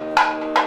you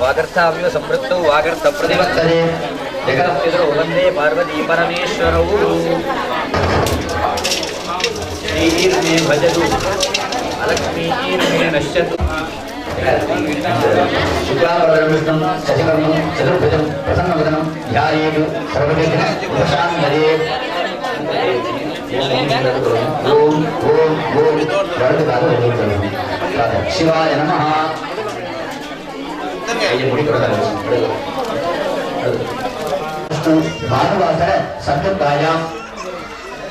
వాగర్థావ్యో సంవృత్తౌ వాగర్థ ప్రతివర్తనే జగత్పితరౌ వందే పార్వతీ పరమేశ్వరౌ శ్రీర్మే భజదు అలక్ష్మీర్మే నశ్యతు శుక్లావరణం విష్ణుం చతుర్భుజం ప్రసన్నవదనం ధ్యాయేడు సర్వవిఘ్న ஓம் ஓம் ஓம் வருடதாக உங்களுக்கு சிவாய நமஹ பாரவாசர சப்தத்தாயாம்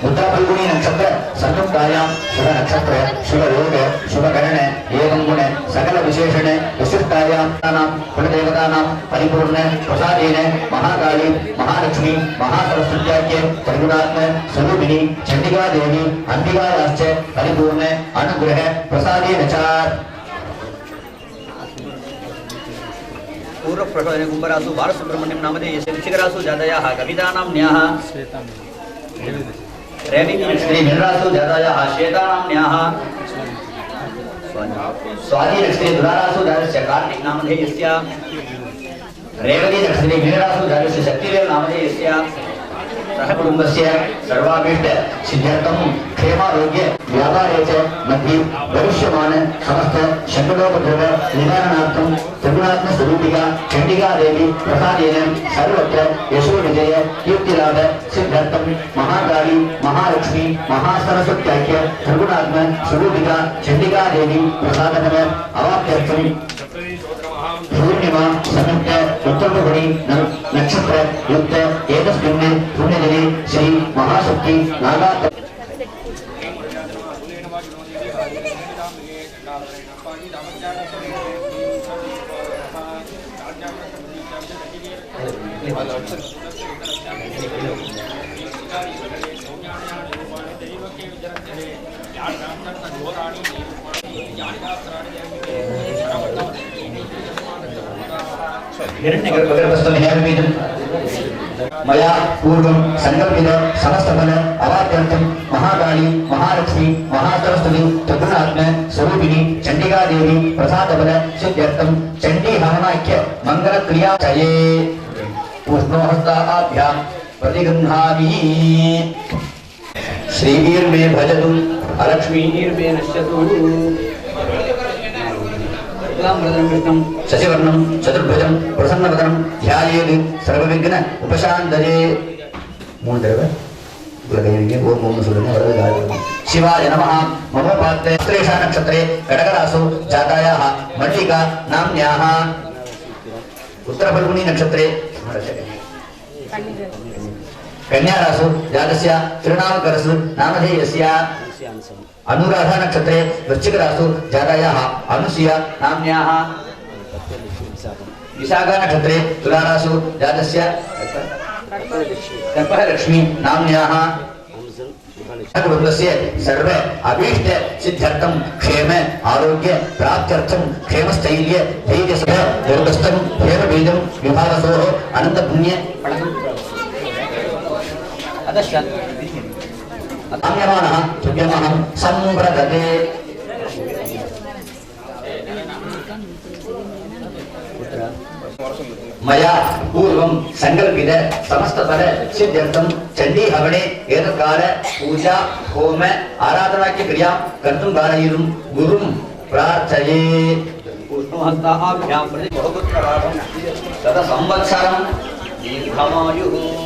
बुद्धा नक्षत्र सर्वम कायाम शुभ नक्षत्र शुभ योग शुभ गण एवं गुण सकल विशेषण विशिष्टायाम कुलदेवता परिपूर्ण प्रसादेन महाकाली महालक्ष्मी महासरस्वत्याख्य त्रिगुणात्म स्वरूपिणी चंडिका देवी अंबिकायाश्च परिपूर्ण अनुग्रह प्रसादेन चार पूर्व प्रसादने कुंभरासु बालसुब्रह्मण्यम नामधेयस्य विचिकरासु कविता कवितानां न्याः श्वेताम् श्रीभिन्रासु धराया श्वेतानाम्न्याः स्वादिनक्षत्रे धुरारासु धरस्य कार्तिकनामधेयस्य रेवतीनक्षत्रे सहकुटुम्बस्य सर्वाभीष्टसिद्ध्यर्थं क्षेमारोग्य व्यापारे च मध्ये भविष्यमाण समस्त शङ्कटोपद्रव निवारणार्थं त्रिगुणात्मस्वरूपिका चण्डिकादेवी प्रसादेन सर्वत्र यशोविजय कीर्तिलाभ सिद्ध्यर्थं महाकाली महालक्ष्मी महासरस्वत्याख्य त्रिगुणात्म स्वरूपिका चण्डिकादेवी प्रसादनव अवाप्त्यर्थं अवाप्यर्थं पूर्णिमा संयुक्त उत्तरगुणी नक्षत्र युक्त एकस्मिन् पुण्यदिने श्री महाशक्ति नागा हिरण्यगर्भगर्भस्थनिर्मितं मया पूर्वं सङ्कल्पित समस्तफल अवाप्यर्थं महाकाली, महालक्ष्मी, महासरस्वती त्रिगुणात्म स्वरूपिणी, चण्डिकादेवी, प्रसादफल सिद्ध्यर्थं चण्डी हवनाख्य मङ्गलक्रिया चये पुष्णोहस्ताभ्यां प्रतिगृह्णामि श्रीवीर्मे भजतु, अलक्ष्मीर्मे नश्यतु। शुक्लाम्बरदरमृतं शशिवर्णं चतुर्भुजं प्रसन्नवदनं ध्यायेत् सर्वविघ्न उपशान्तये மூணு தடவை உலகையே ஓம் ஓம் சொல்லுங்க வரது சிவாய நம மமோபாத்தே சுத்ரேஷா நட்சத்திரே கடகராசு ஜாதாயாக மல்லிகா நாம்யாக उत्तरफल्गुणी अनुराधा नक्षत्रे वृश्चिकरासु जातायाः अनुसुया नाम्न्याः। विशाखा नक्षत्रे तुलारासु जातस्य कल्पः लक्ष्मी नाम्न्याः। कुटुम्बस्य सर्व अभीष्ट आरोग्य, प्राप्त्यर्थं काम्यमानः तुभ्यमहं सम्प्रदते। मया पूर्वं सङ्कल्पित सिद्ध्यर्थं चण्डीहवने एतत्काल पूजा, होम, आराधनाख्यक्रियाँ कर्तुं कारयितुं गुरुं प्रार्थये। विष्णुहस्ताभ्यां प्रति शतसंवत्सरं दीर्घमायुः।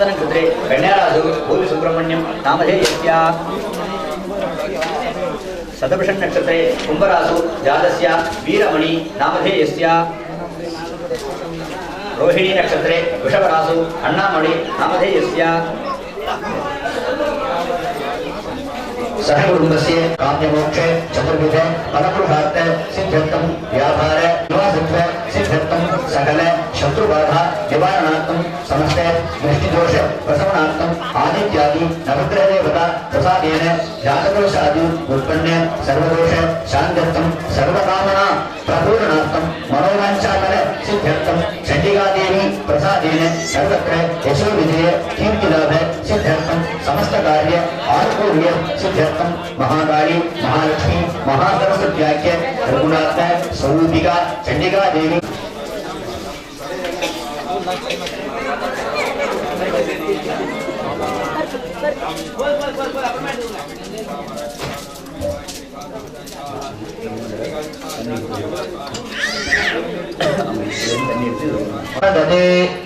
शास्तनकृते गण्यराजु भूमिसुब्रह्मण्यं नामधेयस्या। नक्षत्रे कुंभराजु जातस्य वीरमणि नामधेयस्या। रोहिणी नक्षत्रे वृषभरासु अन्नामणि नामधेयस्य। सहकुटुम्बस्य काम्यमोक्षे चतुर्विध फलपुरुषार्थ सिद्ध्यर्थं व्यापार निवासत्व सिद्ध्यर्थं सकल शत्रुबाधा निवारणार्थं समस्त दृष्टिदोष प्रशमनार्थं आदित्यादि नवग्रह देवता प्रसादेन जातदोषादि उत्पन्न सर्वदोष शान्त्यर्थं सर्वकामना प्रपूरणार्थं मनोवाञ्छाफल सिद्ध्यर्थं दिन सर्वत्र यशो विजय कीर्ति लाभ सिद्धार्थ समस्त कार्य आत्मूर्य सिद्धार्थ महाकाली, महालक्ष्मी, महासरस्वत्याख्य रघुनाथ स्वरूपिका चंडिका देवी अरे हाँ,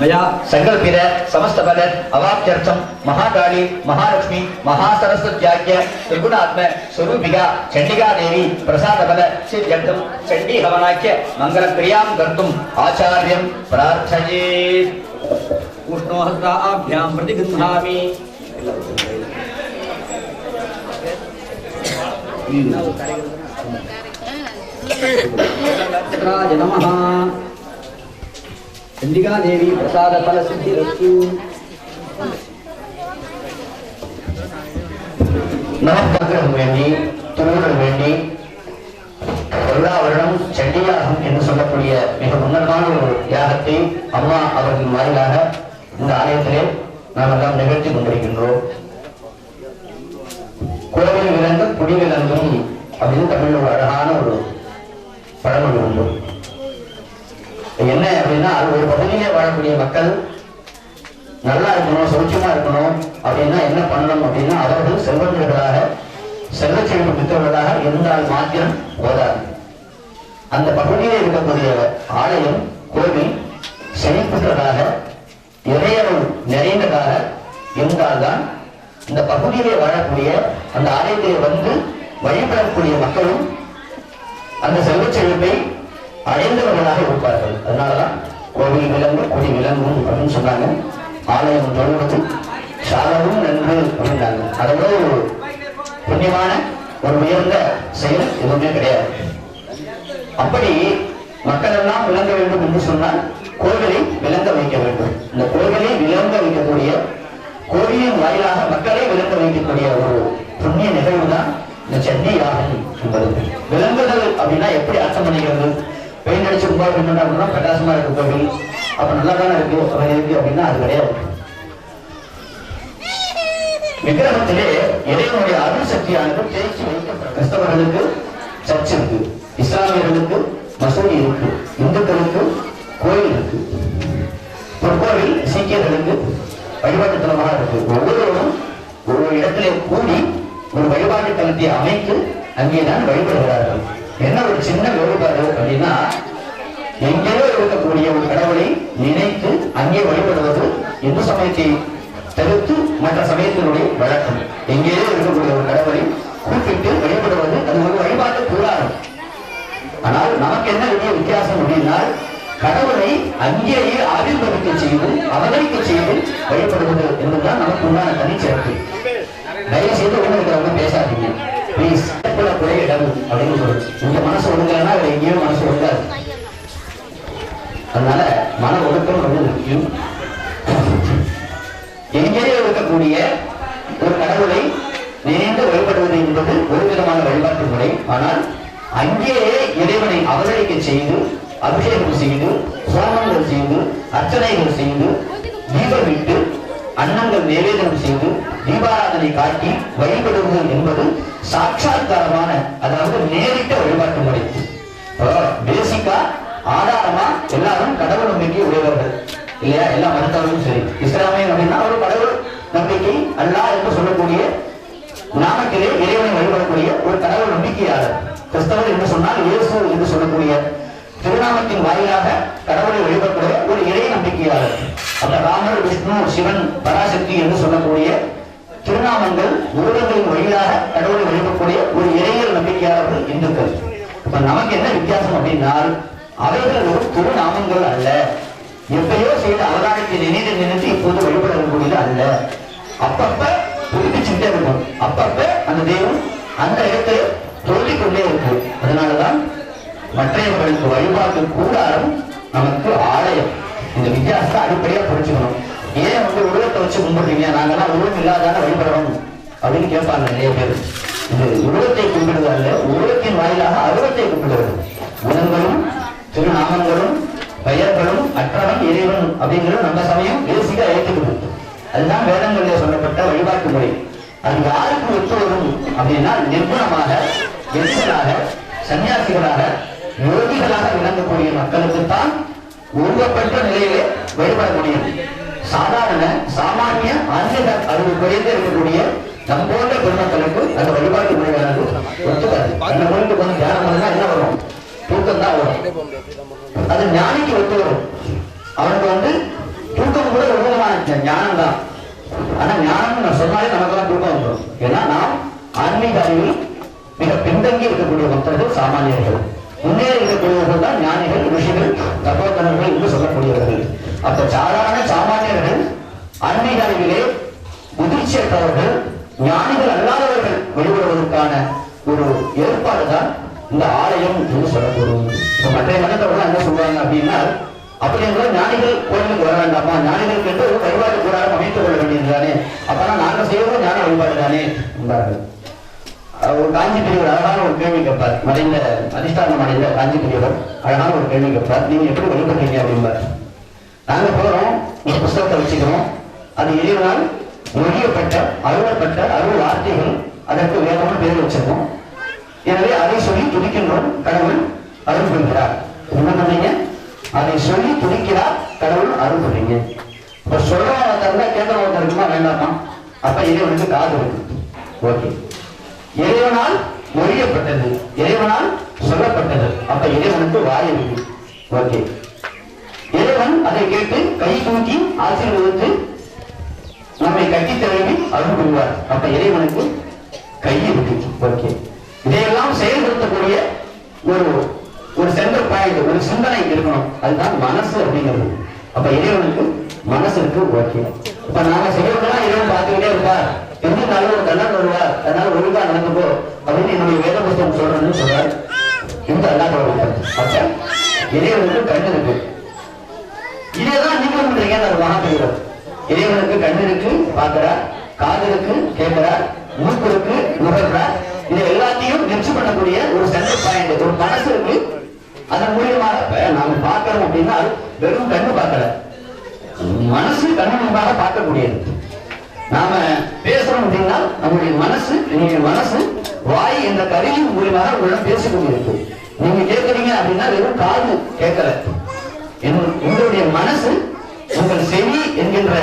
मया संकल्पित समस्त बल अवाप्त्यर्थं महाकाली, महालक्ष्मी, महासरस्वत्याज्ञ, त्रिगुणात्म, स्वरूपिका चण्डिका देवी प्रसाद बल सिद्ध्यर्थं चण्डी हवनाख्य मङ्गलक्रियाँ कर्तुम् आचार्यं प्रार्थये। ராஜ தேவி பிரசாத பல சித்தி ரத்து நமக்காக வேண்டி துருவர்கள் வேண்டி எல்லா வருடம் செட்டியாகம் என்று சொல்லக்கூடிய மிக உன்னதமான ஒரு தியாகத்தை அம்மா அவர்களின் வாயிலாக இந்த ஆலயத்திலே நாம் எல்லாம் நிகழ்த்தி கொண்டிருக்கின்றோம். கோவில் விளங்கும் குடி விளங்கும். அப்படின்னு தமிழ்ல ஒரு அழகான ஒரு பழமொழி உண்டு. என்ன அப்படின்னா அது ஒரு பகுதியிலே வாழக்கூடிய மக்கள் நல்லா இருக்கணும் சௌக்கியமா இருக்கணும். அப்படின்னா என்ன பண்ணணும் அப்படின்னா அவர்கள் செல்வந்தர்களாக செல்வ செழிப்பு மிக்கவர்களாக இருந்தால் மாத்திரம் போதாது. அந்த பகுதியில் இருக்கக்கூடிய ஆலயம் கோவில் செழிப்புற்றதாக இறையருள் நிறைந்ததாக இருந்தால்தான் இந்த பகுதியிலே வாழக்கூடிய அந்த ஆலயத்திலே வந்து வழிபடக்கூடிய மக்களும் அந்த செல்வச் செழிப்பை அடைந்தவர்களாக இருப்பார்கள். அதனாலதான் கோவில் விலங்கு கொடி விலங்கும் அப்படின்னு சொன்னாங்க. ஆலயம் தொழுவது சாலவும் நன்று அப்படின்னாங்க. அதாவது ஒரு புண்ணியமான ஒரு உயர்ந்த செயல் எதுவுமே கிடையாது. அப்படி மக்கள் எல்லாம் விளங்க வேண்டும் என்று சொன்னால் கோவிலை விளங்க வைக்க வேண்டும். இந்த கோவிலை விளங்க வைக்கக்கூடிய கோவிலின் வாயிலாக மக்களை விளக்க வைக்கக்கூடிய ஒரு புண்ணிய நிகழ்வு தான் இந்த சென்னை யாகம் என்பது. விளங்குதல் அப்படின்னா எப்படி அர்த்தம் பண்ணிக்கிறது? பெயிண்ட் அடிச்சு ரொம்ப அப்படின்னா அப்படின்னா பிரகாசமா இருக்கு கோவில். அப்ப நல்லா தானே இருக்கு அப்ப இருக்கு அப்படின்னா அது கிடையாது. விக்கிரகத்திலே இறைவனுடைய அருள் சக்தியானது தேய்ச்சி வைக்கப்படும் கிறிஸ்தவர்களுக்கு சர்ச் இருக்கு இஸ்லாமியர்களுக்கு மசூதி இருக்கு வழிபாட்டு அமைத்து அங்கேதான் வழிபடுகிறார்கள். என்ன ஒரு சின்ன வேறுபாடு அப்படின்னா எங்கேயோ இருக்கக்கூடிய ஒரு கடவுளை நினைத்து அங்கே வழிபடுவது இந்து சமயத்தை தவிர்த்து மற்ற சமயத்தினுடைய வழக்கம். எங்கேயோ இருக்கக்கூடிய ஒரு கடவுளை கூப்பிட்டு வழிபடுவது அது ஒரு வழிபாட்டு கூடாரம். ஆனால் நமக்கு என்ன பெரிய வித்தியாசம் அப்படின்னா கடவுளை அங்கேயே ஆவிர்வதிக்க செய்து அவதரிக்க செய்து வழிபடுவது என்பதுதான் நமக்கு உண்டான தனிச்சிறப்பு. தயவு செய்து உள்ள இருக்கிறவங்க பேசாதீங்க. ப்ளீஸ் குறை இடம் அப்படின்னு சொல்லு உங்க மனசு ஒழுங்கலைன்னா வேற எங்கேயும் மனசு ஒழுங்காது. அதனால மன ஒழுக்கம் ரொம்ப முக்கியம் எங்கேயோ இருக்கக்கூடிய ஒரு கடவுளை நினைந்து வழிபடுவது என்பது ஒரு விதமான வழிபாட்டு முறை. ஆனால் அங்கேயே இறைவனை அவதரிக்க செய்து அபிஷேகம் செய்து சோமங்கள் செய்து அர்ச்சனைகள் செய்து தீபமிட்டு அன்னங்கள் நிவேதனம் செய்து தீபாராதனை காட்டி வழிபடுவது என்பது சாட்சாத்காரமான அதாவது நேரிட்ட வழிபாட்டு முறை. பேசிக்கா ஆதாரமா? எல்லாரும் கடவுள் நம்பிக்கை உடையவர்கள். இல்லையா? எல்லா மதத்தவர்களும் சரி. இஸ்லாமியம் அப்படின்னா ஒரு கடவுள் நம்பிக்கை அல்லா என்று சொல்லக்கூடிய நாமத்திலே இறைவனை வழிபடக்கூடிய ஒரு கடவுள் நம்பிக்கையாளர். கிறிஸ்தவர் என்று சொன்னால் இயேசு என்று சொல்லக்கூடிய திருநாமத்தின் வாயிலாக கடவுளை வழிபடக்கூடிய ஒரு இறை நம்பிக்கையாளர். அந்த ராமர் விஷ்ணு சிவன் பராசக்தி என்று சொல்லக்கூடிய திருநாமங்கள் உருவங்களின் வழியாக கடவுளை வழிபடக்கூடிய ஒரு இறையல் நம்பிக்கையாளர்கள் இந்துக்கள் இப்ப நமக்கு என்ன வித்தியாசம் அப்படின்னால் அவைகள் ஒரு திருநாமங்கள் அல்ல. எப்பயோ செய்த அவதாரத்தை நினைத்து நினைத்து இப்போது வழிபடக்கூடியது அல்ல. அப்பப்ப புதுப்பிச்சுட்டே இருக்கும். அப்பப்ப அந்த தெய்வம் அந்த இடத்தை சொல்லிக் கொண்டே இருக்கு அதனாலதான் மற்றவர்களுக்கு வழிபாட்டு கூடாரம் நமக்கு ஆலயம். இந்த வித்தியாசத்தை அடிப்படையா புரிஞ்சுக்கணும். ஏன் வந்து உருவத்தை வச்சு கும்பிடுறீங்க? நாங்கெல்லாம் உருவம் இல்லாதான வழிபடுறோம் அப்படின்னு கேட்பாங்க நிறைய பேர். இது உருவத்தை கும்பிடுவது அல்ல உருவத்தின் வாயிலாக அருவத்தை கும்பிடுவது குணங்களும் திருநாமங்களும் பெயர்களும் அற்றவன் இறைவன் அப்படிங்கிறது நம்ம சமயம் பேசிக்கா ஏற்றுக்கிறது அதுதான் வேதங்களில் சொல்லப்பட்ட வழிபாட்டு முறை. அது யாருக்கு ஒத்து வரும் அப்படின்னா நிர்குணமாக எரிசலாக சன்னியாசிகளாக யோகிகளாக விளங்கக்கூடிய மக்களுக்குத்தான் உருவப்பட்ட நிலையிலே வழிபட முடியும். சாதாரண சாமானிய ஆன்மீக அறிவு குறைந்து இருக்கக்கூடிய நம் போன்ற பெருமக்களுக்கு அந்த வழிபாட்டு முறையானது ஒத்துக்காது. அந்த முறைக்கு வந்து தியானம் பண்ணா என்ன வரும்? தூக்கம் தான் வரும். அது ஞானிக்கு ஒத்து வரும். அவனுக்கு வந்து தூக்கம் கூட ஒரு விதமான ஞானம் தான். ஆனா ஞானம் நான் சொன்னாலே நமக்கெல்லாம் தூக்கம் வந்துடும் ஏன்னா நாம் ஆன்மீக அறிவில் மிக பின்தங்கி இருக்கக்கூடிய பக்தர்கள் சாமானியர்கள். முன்னேறி இருக்கக்கூடியவர்கள் தான் ஞானிகள் ரிஷிகள் தப்போத்தனர்கள் என்று சொல்லக்கூடியவர்கள். அப்ப சாதாரண சாமானியர்கள் ஆன்மீக அறிவிலே முதிர்ச்சியற்றவர்கள் ஞானிகள் அல்லாதவர்கள் வெளிவருவதற்கான ஒரு ஏற்பாடு தான் இந்த ஆலயம் என்று சொல்லக்கூடும் இப்ப மற்ற மதத்தவர்கள் என்ன சொல்றாங்க அப்படின்னா அப்படி என்றால் ஞானிகள் கோயிலுக்கு வர வேண்டாமா? ஞானிகளுக்கு என்று ஒரு வழிபாடு கூடாரம் அமைத்துக் கொள்ள வேண்டியது தானே அப்பதான் நாங்கள் செய்யறோம் ஞான வழிபாடு தானே என்பார்கள். ஒரு காஞ்சி பெரியவர் அழகான ஒரு கேள்வி கேட்பார். மறைந்த அதிஷ்டானம் அடைந்த காஞ்சி பெரியவர் அழகான ஒரு கேள்வி கேட்பார். நீங்க எப்படி வழிபடுறீங்க அப்படிம்பார். நாங்க போறோம் ஒரு புஸ்தகத்தை வச்சுக்கிறோம். அது இறைவனால் மொழியப்பட்ட அருளப்பட்ட அருள் வார்த்தைகள் அதற்கு வேதம்னு பேர் வச்சிருக்கோம். எனவே அதை சொல்லி துடிக்கின்றோம் கடவுள் அருள் புரிகிறார். என்ன பண்ணீங்க? அதை சொல்லி துடிக்கிறார் கடவுள் அருள் புரிங்க இப்ப சொல்றவங்க இருந்தா கேட்கறவங்க இருக்குமா? வேண்டாமா? அப்ப இறைவனுக்கு காது இருக்கு ஓகே. இறைவனால் மொழியப்பட்டது. இறைவனால் சொல்லப்பட்டது. அப்ப இறைவனுக்கு வாய் இருக்கு. ஓகே. இறைவன் அதை கேட்டு கை தூக்கி ஆசீர்வதித்து நம்மை கட்டி தழுவி அருள் புரிவார். அப்ப இறைவனுக்கு கை இருக்கு. ஓகே. இதையெல்லாம் செயல்படுத்தக்கூடிய ஒரு ஒரு சென்டர் பாயிண்ட் ஒரு சிந்தனை இருக்கணும். அதுதான் மனசு அப்படிங்கிறது. அப்ப இறைவனுக்கு மனசு இருக்கு. ஓகே. இப்ப நாங்க செய்யறதெல்லாம் இறைவன் இருந்தாலும் ஒரு கண்ணன் வருவார். அதனால ஒழுங்கா நடந்துக்கோ அப்படின்னு என்னுடைய வேத புத்தகம் சொல்றேன்னு சொல்றாரு. இந்த அல்லாத அப்ப இறைவனுக்கு கண்ணு இருக்கு. இதேதான் நீங்களும் பண்றீங்க அந்த மகாபீரர் இறைவனுக்கு கண்ணு இருக்கு பாக்குறார் காது இருக்கு கேட்கிறார். மூக்கு இருக்கு நுகர்றார் இது எல்லாத்தையும் நிச்சு பண்ணக்கூடிய ஒரு சென்டர் பாயிண்ட் ஒரு மனசு இருக்கு. அதன் மூலியமாக நாம பாக்குறோம் அப்படின்னா வெறும் கண்ணு பார்க்கல. மனசு கண்ணு பார்க்கக்கூடியது. நாம பேசுறோம் அப்படின்னா நம்முடைய மனசு என்னுடைய மனசு வாய் என்ற கருவியின் மூலியமாக உங்களிடம் பேசிக் கொண்டிருக்கு நீங்க கேட்கறீங்க அப்படின்னா வெறும் காது கேட்கல. என்- உங்களுடைய மனசு உங்கள் செவி என்கின்ற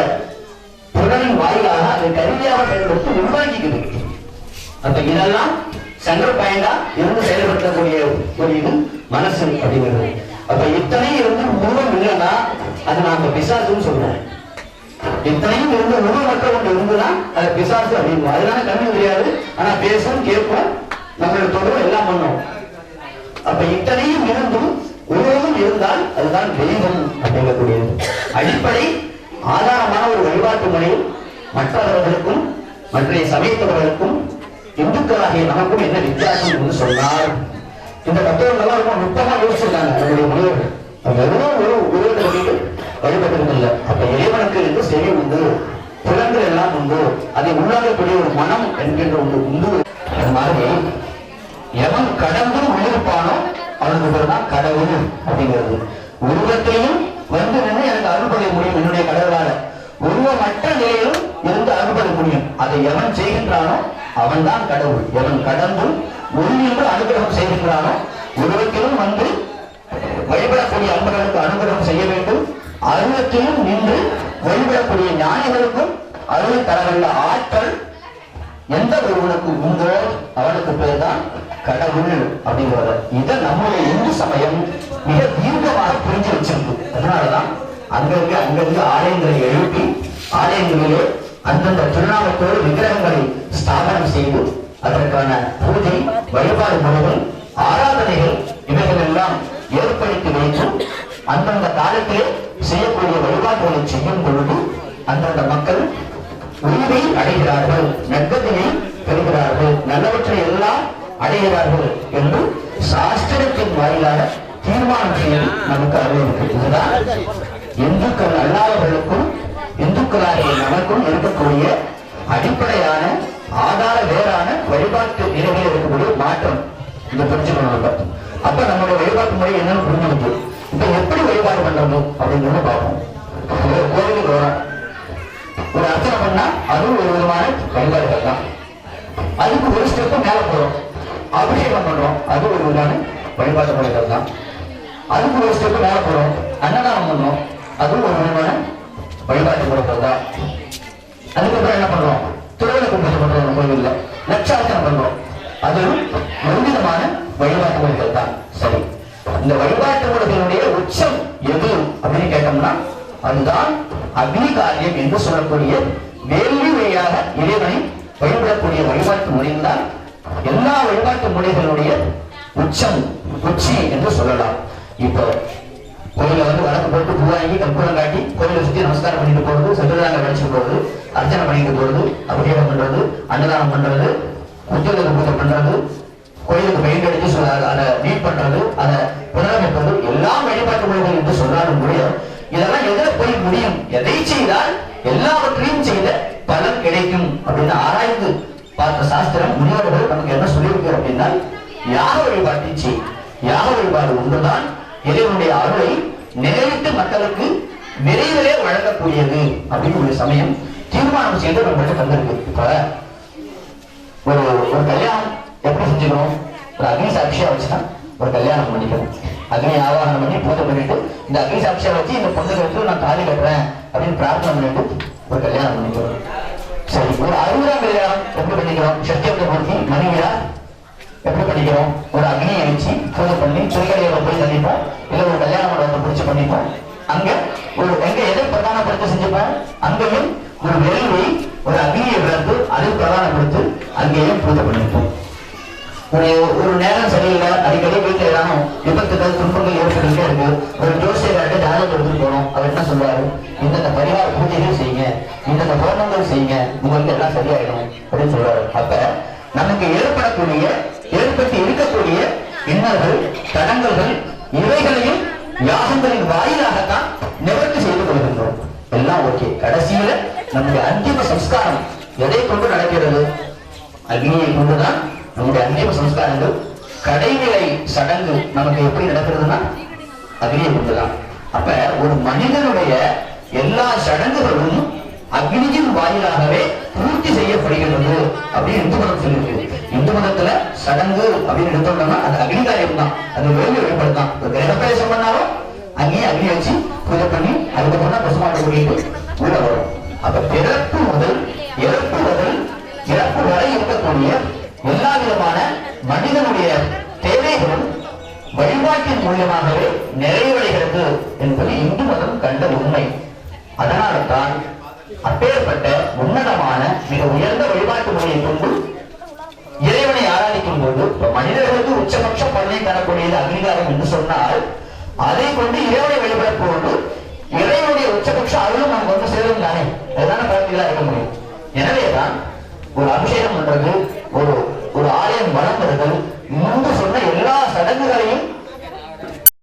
புலனின் வாயிலாக அதை கருவியாக பயன்படுத்தி உருவாக்கிக்குது அப்ப இதெல்லாம் சென்ட்ரல் பாயிண்டா இருந்து செயல்படுத்தக்கூடிய ஒரு இது மனசு அப்படிங்கிறது அப்ப இத்தனையும் இருந்து உருவம் இல்லைன்னா அது நாம பிசாசுன்னு சொல்றோம் இத்தனையும் இருந்து உருவமற்ற ஒன்று இருந்துன்னா அது பிசாசு அப்படின்னு அதனால கண்ணு தெரியாது. ஆனா பேசும் கேட்போம் நம்மளோட தொடர்பு எல்லாம் பண்ணும் அப்ப இத்தனையும் இருந்தும் உருவம் இருந்தால் அதுதான் தெய்வம் அப்படிங்கக்கூடியது. அடிப்படை ஆதாரமான ஒரு வழிபாட்டு முறையில் மற்றவர்களுக்கும் மற்ற சமயத்தவர்களுக்கும் இந்துக்களாகிய நமக்கும் என்ன வித்தியாசம் என்று சொன்னால் இந்த தத்துவங்கள்லாம் ரொம்ப நுட்பமா யோசிச்சிருக்காங்க. நம்முடைய முனிவர்கள் அவங்க வெறும் ஒரு உருவத்தை வழியில் வழிபட்டதில்லை அப்ப இறைவனுக்கு என்று செவி உண்டு? புலன்கள் எல்லாம் உண்டு. அதை உள்ளாகக்கூடிய ஒரு மனம் என்கின்ற ஒன்று உண்டு. அது மாதிரி எவன் கடந்து உயிர்ப்பானோ அவனுக்கு பேர் தான் கடவுள் அப்படிங்கிறது. உருவத்தையும் வந்து நின்று எனக்கு அருள்படைய முடியும் என்னுடைய கடவுளால. உருவமற்ற நிலையிலும் இருந்து அருள்பட முடியும். அதை எவன் செய்கின்றானோ அவன் தான் கடவுள். எவன் கடந்தும் அனுகிரகம் செய்கின்றானோ உலகத்திலும் வந்து வழிபடக்கூடிய அன்பர்களுக்கு அனுகிரகம் செய்ய வேண்டும். அருவத்திலும் நின்று வழிபடக்கூடிய ஞானிகளுக்கும் அருள் தரவுள்ள ஆற்றல் எந்த ஒருவனுக்கு உண்டோ அவனுக்கு பேர் தான் கடவுள் அப்படிங்கிறத. இதை நம்முடைய இந்து சமயம் மிக தீர்க்கமாக புரிஞ்சு வச்சிருக்கு. அதனாலதான் அங்கங்க அங்கங்க ஆலயங்களை எழுப்பி ஆலயங்களிலே அந்தந்த திருநாமத்தோடு விக்கிரகங்களை ஸ்தாபனம் செய்வோம் அதற்கான பூஜை வழிபாடு முறைகள் ஆராதனைகள் இவைகள் எல்லாம் ஏற்படுத்தி வைத்து அந்தந்த காலத்திலே செய்யக்கூடிய வழிபாடுகளை செய்யும் பொழுது அந்தந்த மக்கள் உரிமை அடைகிறார்கள் நெக்கத்தினை பெறுகிறார்கள் நல்லவற்றை எல்லாம் அடைகிறார்கள் என்று சாஸ்திரத்தின் வாயிலாக தீர்மானம் செய்து நமக்கு அறிவிருக்கு இதுதான் இந்துக்கள் அல்லாதவர்களுக்கும் இந்துக்களாகிய நமக்கும் இருக்கக்கூடிய அடிப்படையான ஆதார வேறான வழிபாட்டு நிலையில் இருக்கக்கூடிய மாற்றம் இந்த புரிஞ்சுக்கணும் நம்ம. அப்ப நம்மளுடைய வழிபாட்டு முறை என்னன்னு புரிஞ்சுக்கிட்டு இப்ப எப்படி வழிபாடு பண்றது அப்படின்னு பார்ப்போம். ஒரு கோவிலுக்கு வரோம் ஒரு அர்ச்சனை பண்ணா அதுவும் ஒரு விதமான வழிபாடுகள் தான். அதுக்கு ஒரு ஸ்டெப்பும் மேல போறோம். அபிஷேகம் பண்றோம். அது ஒரு விதமான வழிபாட்டு முறைகள் தான். அதுக்கு ஒரு ஸ்டெப்பு மேல போறோம். அன்னதானம் பண்றோம். அதுவும் ஒரு விதமான வழிபாட்டு முறைகள் தான். அதுக்கப்புறம் என்ன பண்றோம்? திருவிழா கும்பிட்டு பண்றோம் ரொம்ப இல்லை லட்சார்ச்சனை பண்றோம் அதுவும் ஒரு விதமான வழிபாட்டு முறைகள் தான். சரி. இந்த வழிபாட்டு முறைகளுடைய உச்சம் எது அப்படின்னு கேட்டோம்னா அதுதான் அக்னி காரியம் என்று சொல்லக்கூடிய வேள்வி வழியாக இறைவனை வழிபடக்கூடிய வழிபாட்டு முறையில் தான் எல்லா வழிபாட்டு முறைகளுடைய உச்சம் உச்சி என்று சொல்லலாம். இப்போ கோயில வந்து வழக்கு போட்டு பூ வாங்கி கற்பூரம் காட்டி கோயிலை சுத்தி நமஸ்காரம் பண்ணிட்டு போறது சதுரதாங்க வடிச்சு போறது அர்ச்சனை பண்ணிட்டு போறது அபிஷேகம் பண்றது அன்னதானம் பண்றது உத்தியோக பூஜை பண்றது கோயிலுக்கு பெயிண்ட் அடிச்சு சொல்ல அதை நீட் பண்றது அதை புனரமைப்பது எல்லாம் வழிபாட்டு முறைகள் என்று சொன்னாலும் கூட இதெல்லாம் எதிர போய் முடியும்? எதை செய்தால் எல்லாவற்றையும் செய்த பலன் கிடைக்கும் அப்படின்னு ஆராய்ந்து பார்த்த சாஸ்திரம் முனிவர்கள் நமக்கு என்ன சொல்லியிருக்கு அப்படின்னா யாக வழிபாட்டை செய். யாக வழிபாடு ஒன்றுதான் இறைவனுடைய அருளை மக்களுக்கும் விரைவிலே வழங்கக்கூடியது அப்படின்னு ஒரு சமயம் தீர்மானம் செய்து நம்மகிட்ட தந்திருக்கு இப்ப ஒரு ஒரு கல்யாணம் எப்படி செஞ்சுக்கணும் ஒரு அக்னி சாட்சியா வச்சுதான் ஒரு கல்யாணம் பண்ணிக்கணும். அக்னி ஆவாகனம் பண்ணி பூஜை பண்ணிட்டு இந்த அக்னி சாட்சியா வச்சு இந்த பொண்ணு வச்சு நான் தாலி கட்டுறேன் அப்படின்னு பிரார்த்தனை பண்ணிட்டு ஒரு கல்யாணம் பண்ணிக்கிறோம். சரி ஒரு அறுபதாம் கல்யாணம் எப்படி பண்ணிக்கிறோம்? சத்தியத்தை பொருத்தி மனைவியா விழா எப்படி ஒரு அக்னியை வச்சு பூஜை பண்ணி திருக்கடையோட போய் சந்திப்போம். இல்ல ஒரு கல்யாண மண்டபத்தை பிடிச்சு பண்ணிப்போம். அங்க ஒரு எங்க எதை பிரதானப்படுத்தி செஞ்சுப்போம்? அங்கேயும் ஒரு வேள்வி ஒரு அக்னியை வளர்த்து அதை பிரதானப்படுத்து அங்கேயும் பூஜை பண்ணிப்போம். ஒரு ஒரு நேரம் சரியில்லை. அடிக்கடி வீட்டுல ஏதாவது விபத்துகள் துன்பங்கள் ஏற்பட்டுட்டே இருக்கு. ஒரு ஜோசியர்கிட்ட ஜாதகம் எடுத்துட்டு போனோம் அவர் என்ன சொல்றாரு இந்தந்த பரிகார பூஜைகள் செய்யுங்க. இந்தந்த ஹோமங்கள் செய்யுங்க. உங்களுக்கு எல்லாம் சரியாயிடும் அப்படின்னு சொல்றாரு அப்ப நமக்கு ஏற்படக்கூடிய ஏற்பட்டு இருக்கக்கூடிய இன்னல்கள் தடங்கல்கள் இவைகளையும் யாகங்களின் வாயிலாகத்தான் நிவர்த்தி செய்து கொள்கின்றோம். எல்லாம் ஓகே. கடைசியில நம்முடைய அந்திம சம்ஸ்காரம் எதை கொண்டு நடக்கிறது? அக்னியை கொண்டுதான் நம்முடைய அந்திம சம்ஸ்காரங்கள் கடைநிலை சடங்கு நமக்கு எப்படி நடக்கிறதுனா அக்னியை கொண்டுதான். அப்ப ஒரு மனிதனுடைய எல்லா சடங்குகளும் அக்னியின் வாயிலாகவே பூர்த்தி செய்யப்படுகிறது அப்படின்னு இந்து மதம் சொல்லிருக்கு இந்து மதத்துல சடங்கு அப்படின்னு எடுத்தோம்னா அது அக்னிகாரியம் தான் அது வேலை வழிபாடு தான் ஒரு கிரகப்பிரவேசம் பண்ணாலும் அங்கேயே அக்னி வச்சு பூஜை பண்ணி அதுக்கப்புறம் தான் பசுமாட்டை கூட்டிட்டு உள்ள வரும். அப்ப பிறப்பு முதல் இறப்பு முதல் இறப்பு வரை இருக்கக்கூடிய எல்லா விதமான மனிதனுடைய தேவைகளும் வழிபாட்டின் மூலியமாகவே நிறைவடைகிறது என்பது இந்து மதம் கண்ட உண்மை. அதனால்தான் அப்பேற்பட்ட உன்னதமான மிக உயர்ந்த வழிபாட்டு முறையை கொண்டு இறைவனை ஆராதிக்கும் போது மனிதர்களுக்கு உச்சபட்ச பலனை தரக்கூடியது அங்கீகாரம் என்று சொன்னால் அதை கொண்டு இறைவனை வழிபடப் போது இறைவனுடைய உச்சபட்ச அருளும் நமக்கு வந்து சேரும் தானே. அதுதான பிரார்த்திகளா இருக்க முடியும். எனவேதான் ஒரு அபிஷேகம் பண்றது ஒரு ஒரு ஆலயம் வளர்ந்தது முன்பு சொன்ன எல்லா சடங்குகளையும்